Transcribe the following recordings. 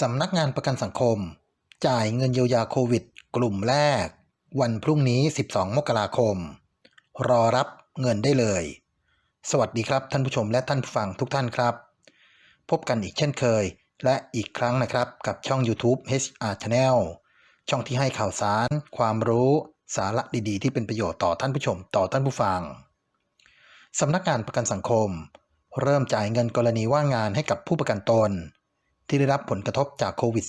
สำนักงานประกันสังคม จ่ายเงินเยียวยาโควิด กลุ่มแรก วันพรุ่งนี้ 12 มกราคม รอรับเงินได้เลย สวัสดีครับท่านผู้ชมและท่านผู้ฟังทุกท่านครับ พบกันอีกเช่นเคย และอีกครั้งนะครับกับช่อง YouTube HR Channel ช่องที่ให้ข่าวสาร ความรู้สาระดีๆ ที่เป็นประโยชน์ต่อท่านผู้ชมต่อท่านผู้ฟังสำนักงานประกันสังคม เริ่มจ่ายเงินกรณีว่างงานให้กับผู้ประกันตน ที่ได้รับผลกระทบจากโควิด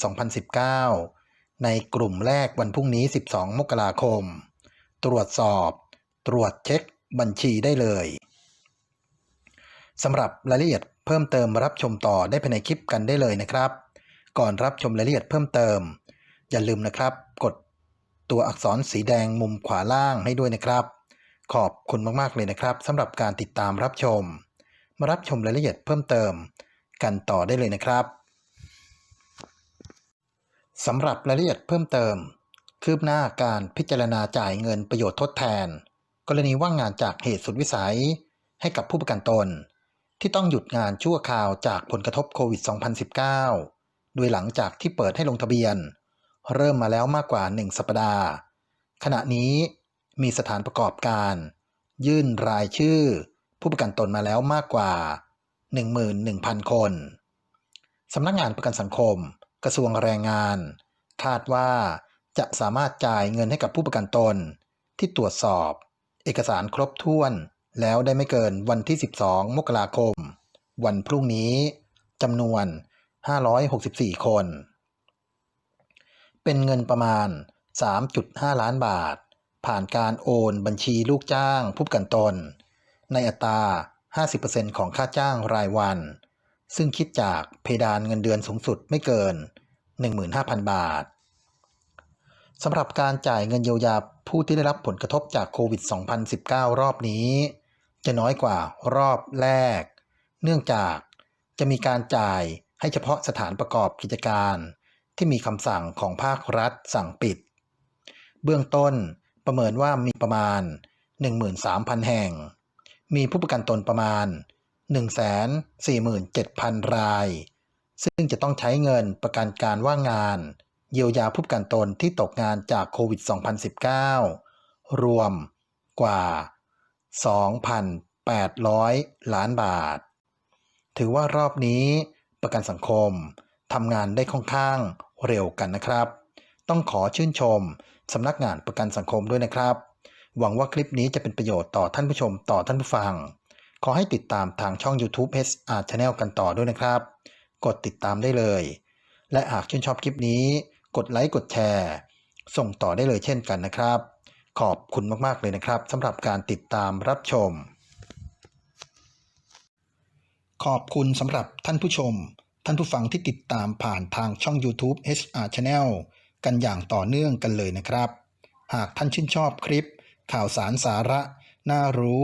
2019 ในกลุ่มแรกวันพรุ่งนี้ 12 มกราคม ตรวจสอบ ตรวจเช็คบัญชีได้เลยสำหรับรายละเอียดเพิ่มเติมรับชมต่อได้ภายในคลิปกันได้เลยนะครับ ก่อนรับชมรายละเอียดเพิ่มเติม อย่าลืมนะครับ กดตัวอักษรสีแดงมุมขวาล่างให้ด้วยนะครับ ขอบคุณมากๆเลยนะครับสำหรับการติดตามรับชม มารับชมรายละเอียดเพิ่มเติม กันต่อได้เลยนะครับ สำหรับรายละเอียดเพิ่มเติม คืบหน้าการพิจารณาจ่ายเงินประโยชน์ทดแทน กรณีว่างงานจากเหตุสุดวิสัย ให้กับผู้ประกันตน ที่ต้องหยุดงานชั่วคราวจากผลกระทบโควิด 2019 โดยหลังจากที่เปิดให้ลงทะเบียน เริ่มมาแล้วมากกว่า 1 สัปดาห์ ขณะนี้มีสถานประกอบการ ยื่นรายชื่อ ผู้ประกันตนมาแล้วมากกว่า 11,000 คนสำนักงานประกันสังคม กระทรวงแรงงาน คาดว่าจะสามารถจ่ายเงินให้กับผู้ประกันตน ที่ตรวจสอบ เอกสารครบถ้วน แล้วได้ไม่เกินวันที่ 12 มกราคม วันพรุ่งนี้จำนวน 564 คน เป็นเงินประมาณ 3.5 ล้านบาท ผ่านการโอนบัญชีลูกจ้างผู้ประกันตน ในอัตรา 50%ของค่าจ้างรายวัน ซึ่งคิดจากเพดานเงินเดือนสูงสุดไม่เกิน 15,000 บาทสำหรับการจ่ายเงินเยียวยาผู้ที่ได้รับผลกระทบจากโควิด 2019 รอบนี้ จะน้อยกว่ารอบแรก เนื่องจากจะมีการจ่ายให้เฉพาะสถานประกอบกิจการ ที่มีคำสั่งของภาครัฐสั่งปิด เบื้องต้นประเมินว่ามีประมาณ 13,000 แห่ง มีผู้ประกันตนประมาณ 147,000 ราย ซึ่งจะต้องใช้เงินประกันการว่างงาน เยียวยาผู้ประกันตนที่ตกงานจากโควิด 2019 รวมกว่า 2,800 ล้านบาท ถือว่ารอบนี้ประกันสังคมทำงานได้ค่อนข้างเร็วกันนะครับ ต้องขอชื่นชมสำนักงานประกันสังคมด้วยนะครับ หวังว่าคลิปนี้จะเป็นประโยชน์ต่อท่านผู้ชมต่อท่านผู้ฟัง ขอให้ติดตามทางช่อง YouTube HR Channel กันต่อด้วยนะครับ กดติดตามได้เลย และหากชื่นชอบคลิปนี้ กดไลค์กดแชร์ ส่งต่อได้เลยเช่นกันนะครับ ขอบคุณมากๆเลยนะครับสำหรับการติดตามรับชม ขอบคุณสำหรับท่านผู้ชม ท่านผู้ฟังที่ติดตามผ่านทางช่อง YouTube HR Channel กันอย่างต่อเนื่องกันเลยนะครับ หากท่านชื่นชอบคลิป ข่าวสารสาระ น่ารู้